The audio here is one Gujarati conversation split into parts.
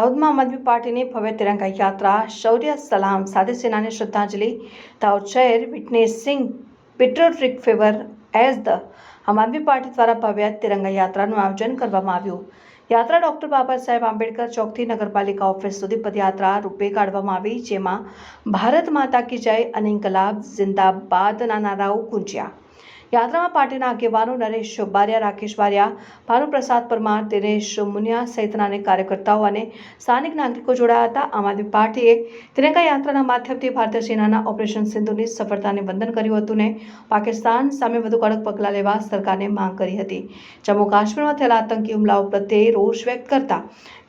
દાહોદમાં આમ પાર્ટીની ભવ્ય તિરંગા યાત્રા, શૌર્ય સલામ સાથે સેનાને શ્રદ્ધાંજલિ દાહોદ શહેર witnessing patriotic fever as the Aam Aadmi Party દ્વારા ભવ્ય તિરંગા યાત્રાનું આયોજન કરવામાં આવ્યું. યાત્રા ડૉક્ટર બાબા સાહેબ આંબેડકર ચોકથી નગરપાલિકા ઓફિસ સુધી પદયાત્રા રૂપે કાઢવામાં આવી, જેમાં ભારત માતા કી જય અને ઇન્કલાબ જિંદાબાદના નારાઓ ગુંજ્યા. યાત્રામાં પાર્ટીના આગેવાનો નરેશ બારિયા, રાકેશ બારિયા, ભાનુપ્રસાદ પરમાર, દિનેશ મુનિયા સહિતના અનેક કાર્યકર્તાઓ અને સ્થાનિક નાગરિકો જોડાયા હતા. આમ આદમી પાર્ટીએ તિરંગા યાત્રાના માધ્યમથી ભારતીય સેનાના ઓપરેશન સિંધુની સફળતાને વંદન કર્યું હતું ને પાકિસ્તાન સામે વધુ કડક પગલાં લેવા સરકારને માંગ કરી હતી. જમ્મુ કાશ્મીરમાં થયેલા આતંકી હુમલાઓ પ્રત્યે રોષ વ્યક્ત કરતા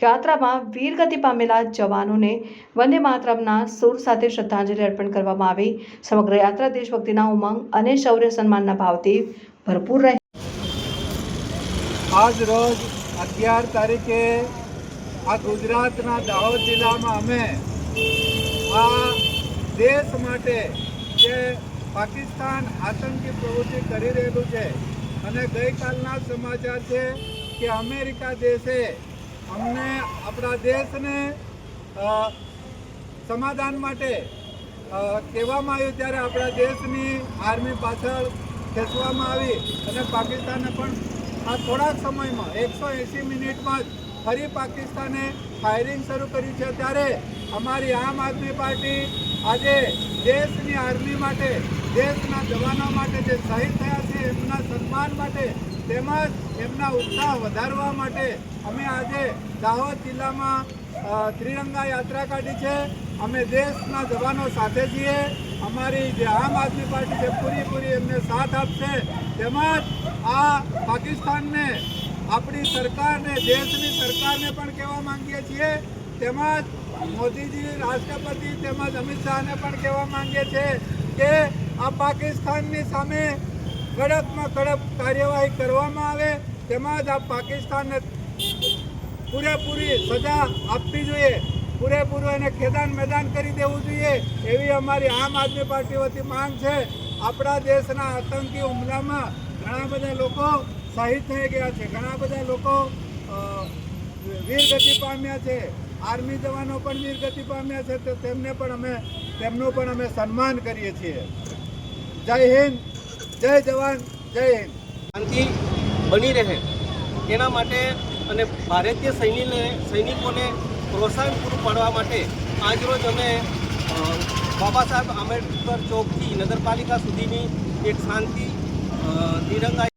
યાત્રામાં વીરગતિ પામેલા જવાનોને વંદે માતરમના સુર સાથે શ્રદ્ધાંજલિ અર્પણ કરવામાં આવી. સમગ્ર યાત્રા દેશભક્તિના ઉમંગ અને શૌર્ય સન્માનના ભાવથી ભરપૂર રહે. આજ રોજ અગિયાર તારીખે આ ગુજરાતના દાહોદ જિલ્લામાં અમે આ દેશ માટે જે પાકિસ્તાન આતંકી પ્રવૃત્તિ કરી રહેલું છે અને ગઈકાલના સમાચાર છે કે અમેરિકા દેશે અમને આપણા દેશને સમાધાન માટે કહેવામાં આવ્યું ત્યારે આપણા દેશની આર્મી પાછળ ખેંચવામાં આવી અને પાકિસ્તાને પણ આ થોડાક સમયમાં એકસો એંસી મિનિટમાં જ ફરી પાકિસ્તાને ફાયરિંગ શરૂ કર્યું છે. ત્યારે અમારી આમ આદમી પાર્ટી આજે દેશની આર્મી માટે, દેશના જવાનો માટે જે શહીદ થયા છે, એમના સન્માન માટે તેમજ એમના ઉત્સાહ વધારવા માટે અમે આજે દાહોદ જિલ્લામાં ત્રિરંગા યાત્રા કાઢી છે. અમે દેશના જવાનો સાથે છીએ. અમારી જે આમ આદમી પાર્ટી છે પૂરેપૂરી એમને સાથ આપશે. તેમજ આ પાકિસ્તાનને, આપણી સરકારને, દેશની સરકારને પણ કહેવા માંગીએ છીએ. તેમજ મોદીજી, રાષ્ટ્રપતિ તેમજ અમિત શાહને પણ કહેવા માંગીએ છીએ કે આ પાકિસ્તાનની સામે કડકમાં કડક કાર્યવાહી કરવામાં આવે. તેમજ આ પાકિસ્તાનને પૂરેપૂરી સજા આપવી જોઈએ. પૂરેપૂરું એને ખેદાન મેદાન કરી દેવું જોઈએ. એવી અમારી આમ આદમી પાર્ટી વતી માંગ છે. આપણા દેશના આતંકી હુમલામાં ઘણા બધા લોકો શહીદ થઈ ગયા છે. ઘણા બધા લોકો વીરગતિ પામ્યા છે. આર્મી જવાનો પણ વીરગતિ પામ્યા છે. તો તેમને પણ અમે, તેમનું પણ અમે સન્માન કરીએ છીએ. જય હિન્દ, જય જવાન, જય હિન્દ. શાંતિ બની રહે. તેના માટે અને ભારતીય સૈનિકને સૈનિકોને પ્રોત્સાહન પૂરું પાડવા માટે આજરોજ અમે બાબા સાહેબ આંબેડકર ચોકથી નગરપાલિકા સુધીની એક શાંતિ તિરંગા